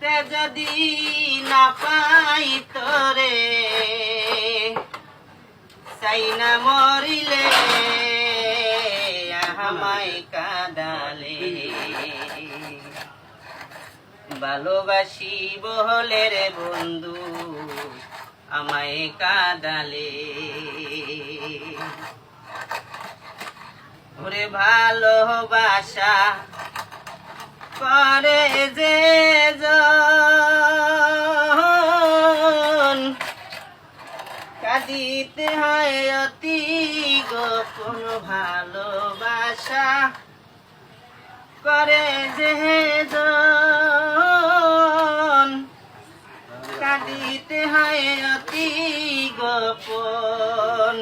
দেখতে যদি না পাই তোরে চাই না মরিলে আমায় কাদালে। ভালোবাসি বহলে বন্ধু, আমায় কাদালে। ওরে ভালোবাসা করে কাঁদিতে হয় অতি গোপন ভালোবাসা। করে যে কাঁদিতে হয় অতি গোপন।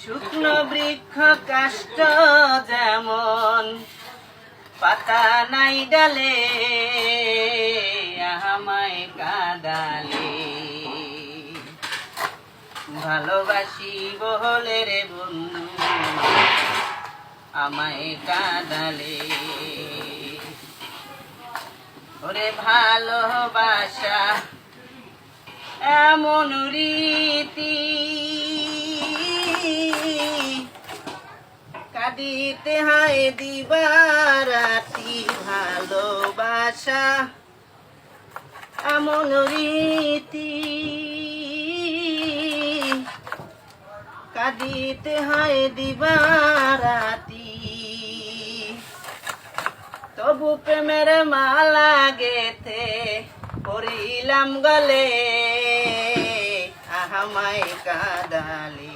শুকনো বৃক্ষ কাষ্ট যেমন, পাতা নাই ডালে ভালোবাসি বহলে রে বন্ধু, আমায় কাদালে। ওরে ভালোবাসা, এমন রীতি কাঁদিতে হয় দিবারাতি। ভালোবাসা, এমন রীতি কাঁদিতে হয় দিবারাতি তবু প্রেমের মালা গেতে করিলাম গলে আহামাই কাদালে